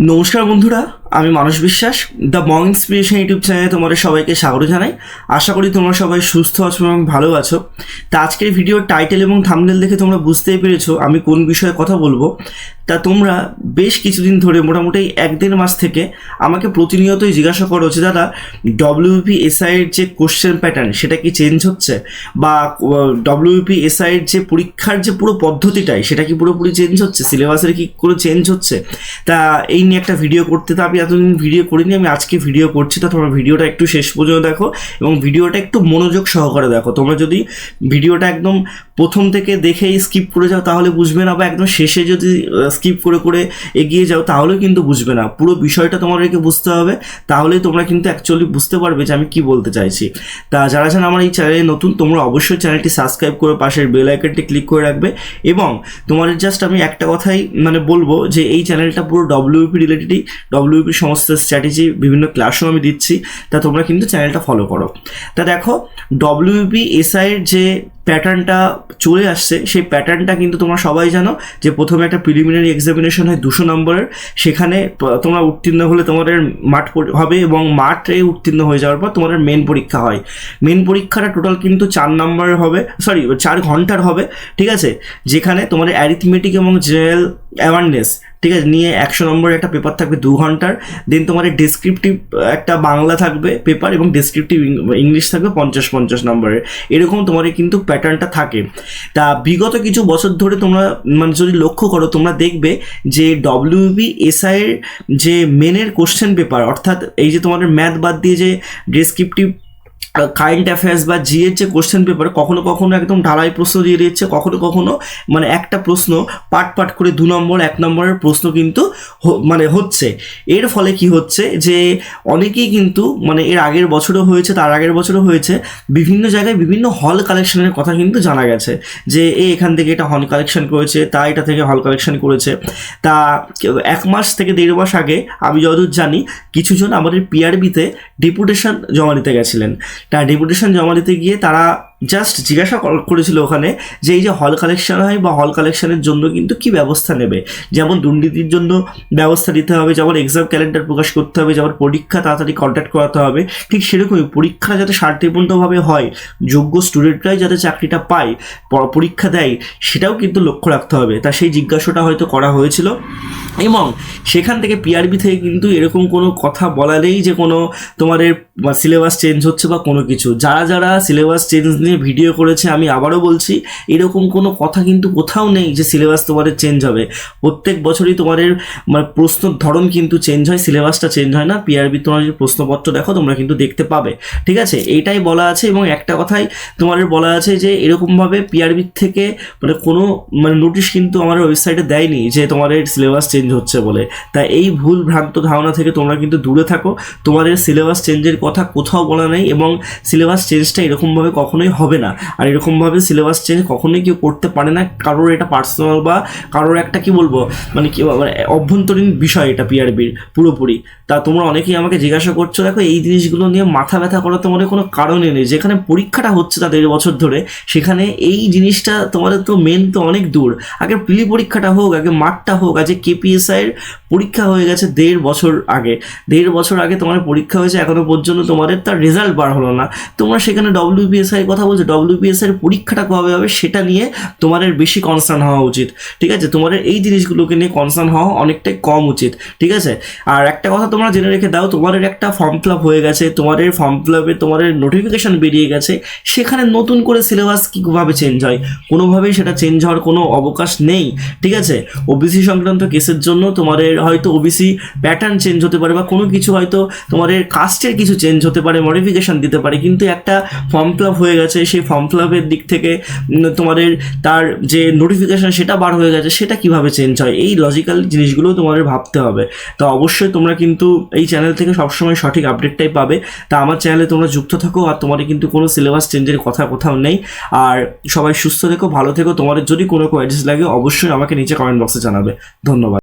নমস্কার বন্ধুরা। আমি মানস বিশ্বাস দ্য মং ইন্সপিরেশন ইউটিউব চ্যানেলে তোমাদের সবাইকে স্বাগত জানাই। আশা করি তোমরা সবাই সুস্থ আছো এবং ভালো আছো। তা আজকের ভিডিওর টাইটেল এবং থামনেল দেখে তোমরা বুঝতেই পেরেছ আমি কোন বিষয়ে কথা বলব। তা তোমরা বেশ কিছুদিন ধরে, মোটামুটি এক দেড় মাস থেকে আমাকে প্রতিনিয়তই জিজ্ঞাসা করো যে, দাদা ডব্লিউপি এসআইয়ের যে কোশ্চেন প্যাটার্ন সেটা কি চেঞ্জ হচ্ছে? বা ডব্লিউপি এসআইয়ের যে পরীক্ষার যে পুরো পদ্ধতিটাই, সেটা কি পুরোপুরি চেঞ্জ হচ্ছে? সিলেবাসের কি কোনো চেঞ্জ হচ্ছে? তা এই নিয়ে একটা ভিডিও করতে তো আমি এতদিন ভিডিও করিনি, আমি আজকে ভিডিও করছি, তা তোমরা ভিডিওটা একটু শেষ পর্যন্ত দেখো এবং ভিডিওটা একটু মনোযোগ সহকারে দেখো। তোমরা যদি ভিডিওটা একদম প্রথম থেকে দেখেই স্কিপ করে যাও, তাহলে বুঝবে না বা একদম শেষে যদি স্কিপ করে করে এগিয়ে যাও, তাহলেও কিন্তু বুঝবে না। পুরো বিষয়টা তোমাদেরকে বুঝতে হবে তাহলেই তোমরা কিন্তু অ্যাকচুয়ালি বুঝতে পারবে যে আমি কি বলতে চাইছি। তা যারা যারা আমার এই চ্যানেলে নতুন, তোমরা অবশ্যই চ্যানেলটি সাবস্ক্রাইব করে পাশের বেল আইকনটি ক্লিক করে রাখবে এবং তোমাদের জাস্ট আমি একটা কথাই মানে বলব যে এই চ্যানেলটা পুরো ডব্লিউপি রিলেটেডই ডব্লিউপি সমস্ত স্ট্র্যাটেজি বিভিন্ন ক্লাসও আমি দিচ্ছি, তা তোমরা কিন্তু চ্যানেলটা ফলো করো। তা দেখো ডব্লিউপি এসআইয়ের যে প্যাটার্নটা চলে আসছে, সেই প্যাটার্নটা কিন্তু তোমরা সবাই জানো যে প্রথমে একটা প্রিলিমিনারি এক্সামিনেশন হয় দুশো নম্বরের, সেখানে তোমরা উত্তীর্ণ হলে তোমাদের মাঠ হবে এবং মাঠে উত্তীর্ণ হয়ে যাওয়ার পর তোমাদের মেন পরীক্ষা হয়। মেন পরীক্ষাটা টোটাল কিন্তু চার নম্বরের হবে সরি চার ঘণ্টার হবে, ঠিক আছে? যেখানে তোমাদের অ্যারিথমেটিক এবং জেনারেল অ্যাওয়ারনেস ঠিক আছে? নিয়ে একশো নম্বরের একটা পেপার থাকবে দু ঘণ্টার। দেন তোমাদের ডেসক্রিপটিভ একটা বাংলা থাকবে পেপার এবং ডেসক্রিপটিভ ইংলিশ থাকবে পঞ্চাশ পঞ্চাশ নম্বরের। এরকম তোমাদের কিন্তু প্যাটার্নটা থাকে। তা বিগত কিছু বছর ধরে তোমরা মানে যদি লক্ষ্য করো, তোমরা দেখবে যে ডব্লিউবি এসআইয়ের যে মেনের কোশ্চেন পেপার অর্থাৎ এই যে তোমাদের ম্যাথ বাদ দিয়ে যে ডেসক্রিপটিভ কারেন্ট অ্যাফেয়ার্স বা জিএর যে কোশ্চেন পেপার কখনো কখনো একদম ঢালাই প্রশ্ন দিয়ে দিচ্ছে কখনো কখনো মানে একটা প্রশ্ন পাট পাট করে দু নম্বর, এক নম্বরের প্রশ্ন কিন্তু মানে হচ্ছে। এর ফলে কি হচ্ছে যে অনেকেই কিন্তু মানে এর আগের বছরও হয়েছে, তার আগের বছরও হয়েছে, বিভিন্ন জায়গায় বিভিন্ন হল কালেকশনের কথা কিন্তু জানা গেছে। যে এ এখান থেকে এটা হল কালেকশন করেছে, তা এটা থেকে হল কালেকশন করেছে। তা এক মাস থেকে দেড় মাস আগে, আমি যতদূর জানি, কিছুজন আমাদের পিআরবিতে ডেপুটেশন জমা দিতে গেছিলেন। তা ডেপুটেশন জমা দিতে গিয়ে তারা জাস্ট জিজ্ঞাসা কর- করেছিল ওখানে যে এই যে হল কালেকশন হয় বা হল কালেকশনের জন্য কিন্তু কি ব্যবস্থা নেবে? যেমন দুর্নীতির জন্য ব্যবস্থা দিতে হবে, যেমন এক্সাম ক্যালেন্ডার প্রকাশ করতে হবে, যেমন পরীক্ষা তাড়াতাড়ি কন্ট্যাক্ট করাতে হবে। ঠিক সেরকমই পরীক্ষা যাতে শান্তিপূর্ণভাবে হয়, যোগ্য স্টুডেন্টরাই যাতে চাকরিটা পায় পরীক্ষা দেয়, সেটাও কিন্তু লক্ষ্য রাখতে হবে। তা সেই জিজ্ঞাসাটা হয়তো করা হয়েছিল। এবং সেখান থেকে পিআরবি থেকে কিন্তু এরকম কোনো কথা বলা নেই যে কোনো তোমাদের সিলেবাস চেঞ্জ হচ্ছে বা কোনো কিছু। যারা যারা সিলেবাস চেঞ্জ নিয়ে ভিডিও করেছে, আমি আবারও বলছি, এরকম কোনো কথা কিন্তু কোথাও নেই যে সিলেবাস তোমাদের চেঞ্জ হবে। প্রত্যেক বছরই তোমাদের মানে প্রশ্নের ধরন কিন্তু চেঞ্জ হয় সিলেবাসটা চেঞ্জ হয় না। পিআরবি তোমার যে প্রশ্নপত্র দেখো, তোমরা কিন্তু দেখতে পাবে। ঠিক আছে? এইটাই বলা আছে এবং একটা কথাই তোমাদের বলা আছে যে, এরকমভাবে পিআরবি থেকে মানে কোনো মানে নোটিশ কিন্তু আমাদের ওয়েবসাইটে দেয়নি যে তোমাদের সিলেবাস চেঞ্জ হচ্ছে বলে। তা এই ভুল ভ্রান্ত ধারণা থেকে তোমরা কিন্তু দূরে থাকো। তোমাদের সিলেবাস চেঞ্জের কথা কোথাও বলা নেই এবং সিলেবাস চেঞ্জটা এরকমভাবে কখনোই হবে না। আর এরকমভাবে সিলেবাস চেঞ্জ কখনোই কেউ করতে পারে না। কারোর এটা পার্সোনাল বা কারোর একটা কি বলব? মানে কি মানে অভ্যন্তরীণ বিষয় এটা পিআরবির পুরোপুরি। তা তোমরা অনেকেই আমাকে জিজ্ঞাসা করছ, দেখো এই জিনিসগুলো নিয়ে মাথা ব্যথা করার তোমাদের কোনো কারণই নেই। যেখানে পরীক্ষাটা হচ্ছে তা দেড় বছর ধরে, সেখানে এই জিনিসটা তোমাদের তো মেন তো অনেক দূর। আগে প্রিলি পরীক্ষাটা হোক, আগে মাঠটা হোক, আজকে কেপিএসআই এর পরীক্ষা হয়ে গেছে দেড় বছর আগে। দেড় বছর আগে তোমার পরীক্ষা হয়েছে, এখনও পর্যন্ত তোমাদের তার রেজাল্ট বার হলো না। তোমরা সেখানে ডব্লিউবিএসআই কথা বলছো ডব্লিউবিএসআই এর পরীক্ষাটা কবে হবে সেটা নিয়ে তোমাদের বেশি কনসার্ন হওয়া উচিত। ঠিক আছে? তোমাদের এই জিনিসগুলোকে নিয়ে কনসার্ন হওয়া অনেকটাই কম উচিত। ঠিক আছে? আর একটা কথা তোমরা জেনে রেখে দাও তোমাদের একটা ফর্ম ফিল আপ হয়ে গেছে তোমাদের ফর্ম ফিল আপে তোমাদের নোটিফিকেশন বেরিয়ে গেছে, সেখানে নতুন করে সিলেবাস কীভাবে চেঞ্জ হয়? কোনোভাবেই সেটা চেঞ্জ হওয়ার কোনো অবকাশ নেই। ঠিক আছে? ওবিসি সংক্রান্ত কেসের জন্য তোমাদের হয়তো ওবিসি প্যাটার্ন চেঞ্জ হতে পারে বা কোনো কিছু হয়তো তোমাদের কাস্টের কিছু চেঞ্জ হতে পারে মডিফিকেশন দিতে পারে, কিন্তু একটা ফর্ম ফিল আপ হয়ে গেছে সেই ফর্ম ফিল আপের দিক থেকে তোমাদের তার যে নোটিফিকেশান সেটা বার হয়ে গেছে, সেটা কীভাবে চেঞ্জ হয়? এই লজিক্যাল জিনিসগুলো তোমাদের ভাবতে হবে। তো অবশ্যই তোমরা কিন্তু এই চ্যানেল থেকে সবসময় সঠিক আপডেটটাই পাবে। তা আমার চ্যানেলে তোমরা যুক্ত থাকো আর তোমাদের কিন্তু কোনো সিলেবাস চেঞ্জের কথা কোথাও নেই। আর সবাই সুস্থ থেকো, ভালো থেকো। তোমাদের যদি কোনো কোয়ারিজ লাগে, অবশ্যই আমাকে নিচে কমেন্ট বক্সে জানাবে। ধন্যবাদ।